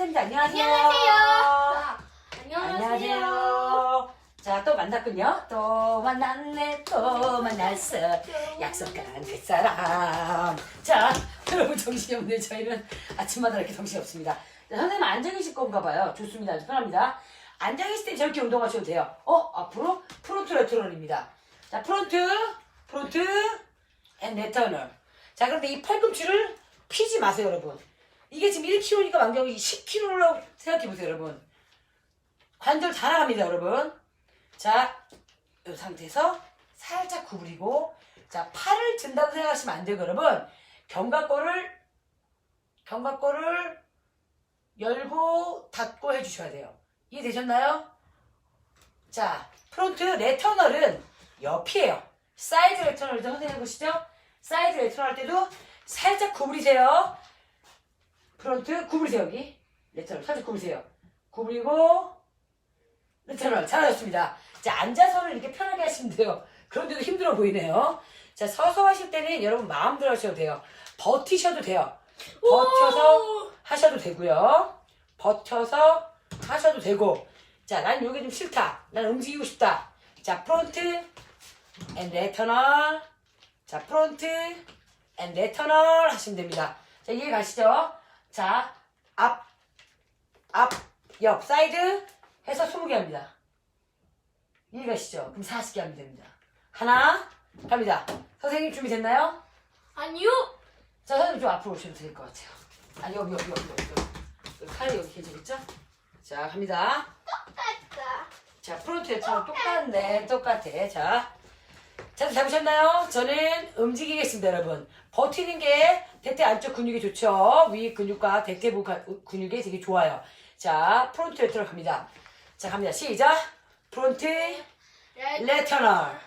선생님들 안녕하세요. 안녕하세요. 안녕하세요. 자, 또 만났군요. 또 만났네, 또 만났어. 약속한 그 사람. 자, 여러분 정신이 없네. 저희는 아침마다 이렇게 정신이 없습니다. 자, 선생님 앉아 계실 건가 봐요. 좋습니다. 아주 편합니다. 앉아 계실 때 저렇게 운동하셔도 돼요. 어, 앞으로 프론트 레터럴입니다. 자, 프론트, 프론트, 앤 레터널. 자, 그런데 이 팔꿈치를 피지 마세요, 여러분. 이게 지금 1kg니까 만경이 10kg라고 생각해보세요, 여러분. 관절 다 나갑니다, 여러분. 자, 이 상태에서 살짝 구부리고, 자, 팔을 든다고 생각하시면 안 되고, 여러분. 견갑골을, 견갑골을 열고 닫고 해주셔야 돼요. 이해되셨나요? 자, 프론트 레터널은 옆이에요. 사이드 레터널도 선생님 해보시죠. 사이드 레터널 할 때도 살짝 구부리세요. 프론트 구부리세요, 여기. 레터널 살짝 구부리세요. 구부리고, 레터널 잘하셨습니다. 자, 앉아서는 이렇게 편하게 하시면 돼요. 그런데도 힘들어 보이네요. 자, 서서 하실 때는 여러분 마음대로 하셔도 돼요. 버티셔도 돼요. 버텨서 하셔도 되고요. 버텨서 하셔도 되고. 자, 난 요게 좀 싫다. 난 움직이고 싶다. 자, 프론트 앤 레터널. 자, 프론트 앤 레터널 하시면 됩니다. 자, 이해 가시죠? 자, 앞, 앞, 옆, 사이드 해서 20개 합니다. 이해 가시죠? 그럼 40개 하면 됩니다. 하나, 갑니다. 선생님 준비됐나요? 아니요. 자, 선생님 좀 앞으로 오시면 될 것 같아요. 아, 여기, 여기, 여기, 여기. 여기. 칼이 여기 괜찮겠죠? 자, 갑니다. 자, 프론트 레터랑 똑같네. 똑같아. 자. 자, 잡으셨나요? 저는 움직이겠습니다, 여러분. 버티는 게 대퇴 안쪽 근육이 좋죠. 위 근육과 대퇴부 가- 근육이 되게 좋아요. 자, 프론트 레터로 갑니다. 자, 갑니다. 시작. 프론트, 레터널.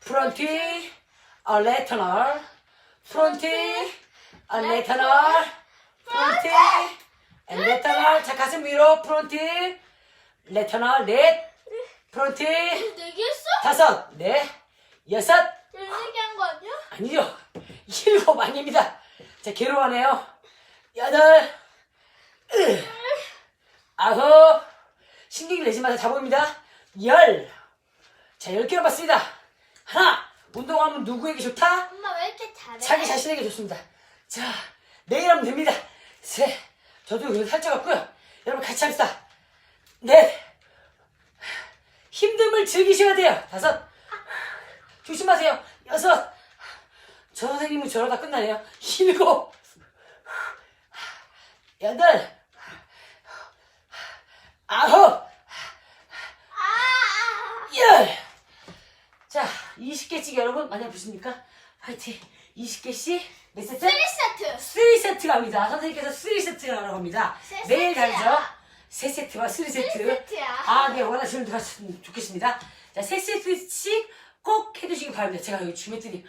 프론트, 어, 레터널. 프론트, 어, 레터널. 프론트, 앤 레터널. 자, 가슴 위로. 프론트, 레터널. 넷. 프론트? 다섯, 넷, 여섯, 한거 아니야? 아니죠. 일곱 아닙니다. 자, 괴로워하네요. 여덟, 으, 아홉, 신경이 내지 마세요. 다 보입니다. 열. 자, 열 개로 봤습니다. 하나, 운동하면 누구에게 좋다? 엄마 왜 이렇게 잘해? 자기 자신에게 좋습니다. 자, 내일 하면 됩니다. 셋, 저도 여기 살짝 왔고요. 여러분 같이 합시다. 넷, 힘듦을 즐기셔야 돼요. 다섯, 조심하세요. 여섯, 저 선생님은 저러다 끝나네요. 일곱, 여덟, 아홉, 열. 자, 20개씩 여러분 많이 아프십니까? 파이팅. 20개씩 몇 세트? 3세트. 3세트 갑니다. 선생님께서 3세트 하라고 합니다. 세 매일 세트야. 다르죠? 3세트와 3세트. 세트야. 아, 네, 원하시는 대로 하시면 좋겠습니다. 자, 3세트씩 꼭 해두시기 바랍니다. 제가 여기 주했더니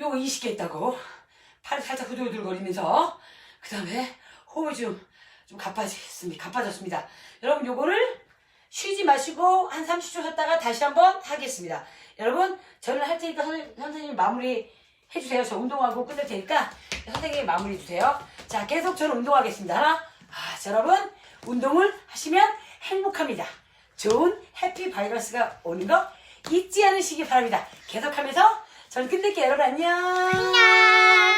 요거 20개 있다고. 팔 살짝 후들후들거리면서 그 다음에 호흡이 좀, 좀 가빠졌습니다. 가빠졌습니다. 여러분 요거를 쉬지 마시고 한 30초 쉬었다가 다시 한번 하겠습니다. 여러분 저는 할 테니까 선, 선생님 마무리 해주세요. 저 운동하고 끝낼 테니까 선생님이 마무리 해주세요. 자 계속 저는 운동하겠습니다. 하나, 아, 자, 여러분 운동을 하시면 행복합니다. 좋은 해피 바이러스가 오는 거 잊지 않으시기 바랍니다. 계속하면서 전 끝낼게요. 여러분 안녕. 안녕.